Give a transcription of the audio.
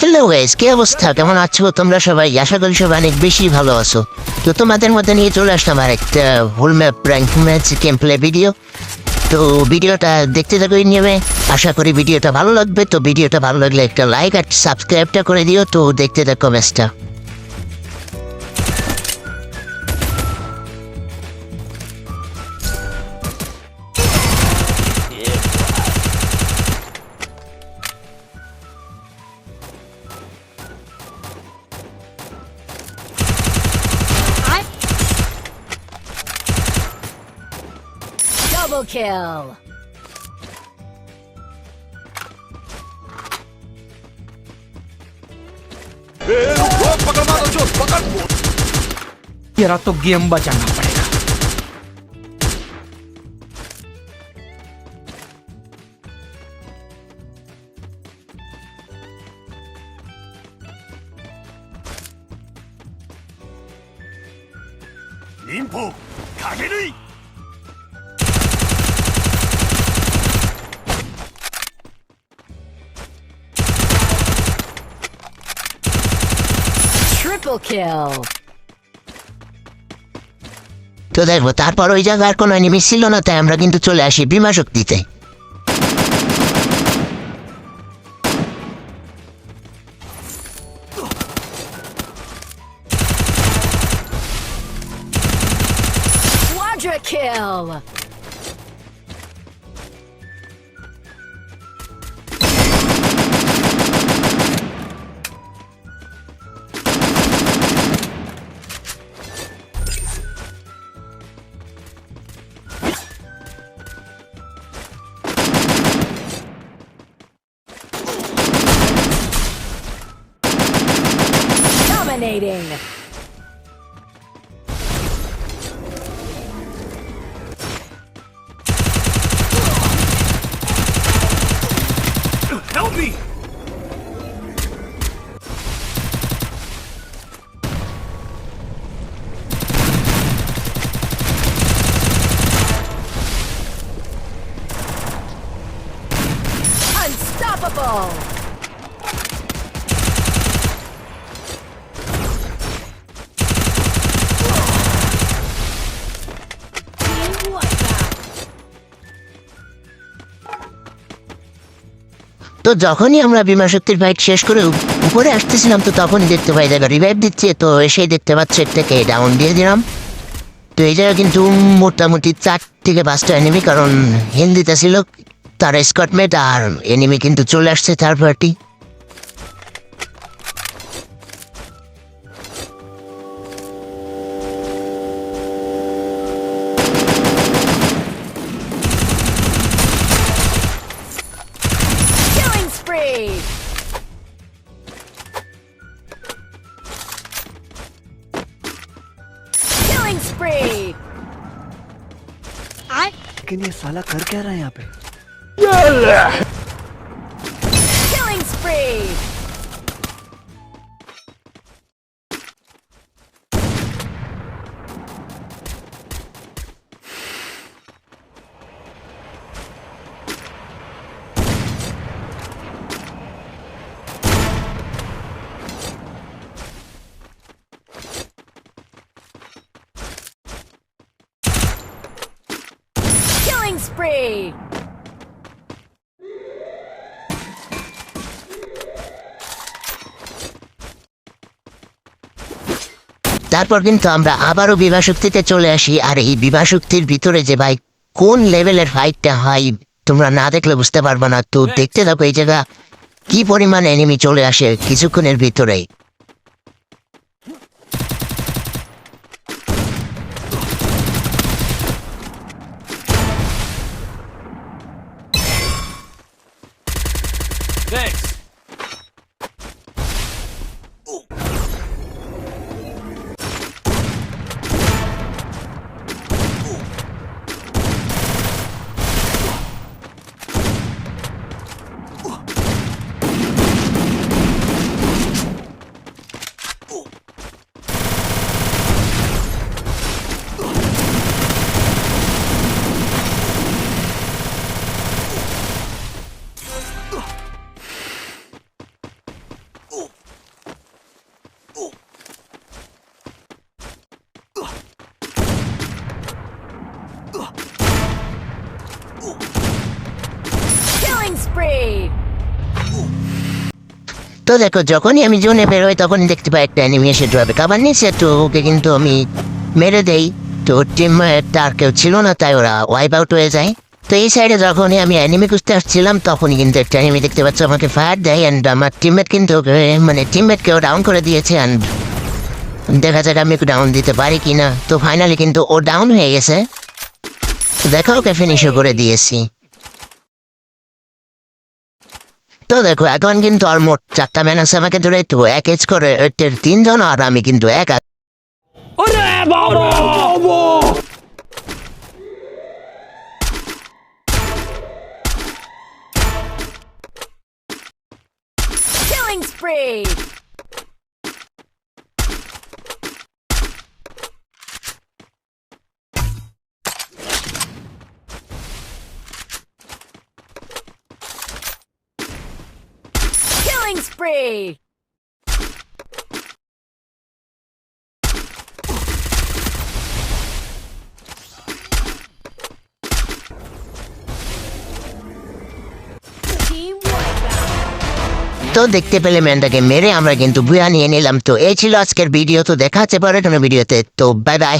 Hello guys কি অবস্থা? কেমন আছো? তোমরা সবাই? আশা করি সবাই অনেক বেশি ভালো আছো। তো তোমাদের মধ্যে নিয়ে চলে আসলাম আর একটা whole map rank match game play video তো ভিডিওটা দেখতে থাকো নিয়ে আশা করি ভিডিওটা ভালো লাগবে। তো ভিডিওটা ভালো লাগলে একটা লাইক আর সাবস্ক্রাইবটা করে দিও। তো দেখতে থাকো ম্যাচটা Double kill. तेरा तो गेम बचाना पड़ेगा Triple kill. তো দেখব তারপর ওই জায়গায় আর কোনো এনিমি ছিল না তাই আমরা কিন্তু চলে আসি বিমা শক্তিতে Quadra kill. Dominating. Help me! Unstoppable. তো যখনই আমরা বিমা শক্তির ফাইট শেষ করে উপরে আসতেছিলাম, তো তখনই দেখতে পাই, দেখো রিভাইভ দিচ্ছে, তো এসেই দেখতে পাচ্ছে এটাকে ডাউন দিয়ে দিলাম। তো এই জায়গায় কিন্তু মোটামুটি চার থেকে পাঁচটা এনিমি কারণ হিন্দিতে ছিল তার স্কটমেট আর এনিমি কিন্তু চলে আসছে থার্ড পার্টি स्प्रे लेकिन ये साला कर क्या रहा है यहाँ पे? Killing spree spree. তারপর কিন্তু আমরা আবারও বিবাহ শক্তিতে চলে আসি আর এই বিবাহ শক্তির ভিতরে যে ভাই কোন লেভেলের ফাইটটা হয় তোমরা না দেখলে বুঝতে পারবে না। তো দেখতে থাকো এই জায়গা কি পরিমাণ এনিমি চলে আসে কিছুক্ষণের ভিতরেই। তো দেখো, যখনই আমি জোনে বেরোই তখনই দেখতে পাই একটা অ্যানিমি এসে ড্রবে কাবার নিচ্ছে তো ওকে কিন্তু আমি মেরে দেই। তো টিম তার কেউ ছিল না, তাই ওরা ওয়াইপ আউট হয়ে যায়। তো এই সাইডে যখনই আমি অ্যানিমি খুঁজতে আসছিলাম, তখনই কিন্তু একটা অ্যানিমি দেখতে পাচ্ছ, আমাকে ফায়ার দেয় অ্যান্ড আমার টিমমেট কিন্তু মানে টিমমেটকেও ডাউন করে দিয়েছে অ্যান্ড দেখা যাক আমি একটু ডাউন দিতে পারি কি না তো ফাইনালি কিন্তু ও ডাউন হয়ে গেছে। দেখো ওকে ফিনিশও করে দিয়েছি তো দেখো এখন কিন্তু অলমোস্ট চারটা ম্যান আমাকে ধরে তো এক এজ করে তিনজন আর আমি কিন্তু এক আর Killing spree. Killing spree. তো দেখতে পেলে ম্যানটাকে মেরে আমরা কিন্তু বুয়া নিয়ে নিলাম। তো এই ছিল আজকের ভিডিও, তো দেখা হচ্ছে পরে কোনো ভিডিওতে। তো বাই বাই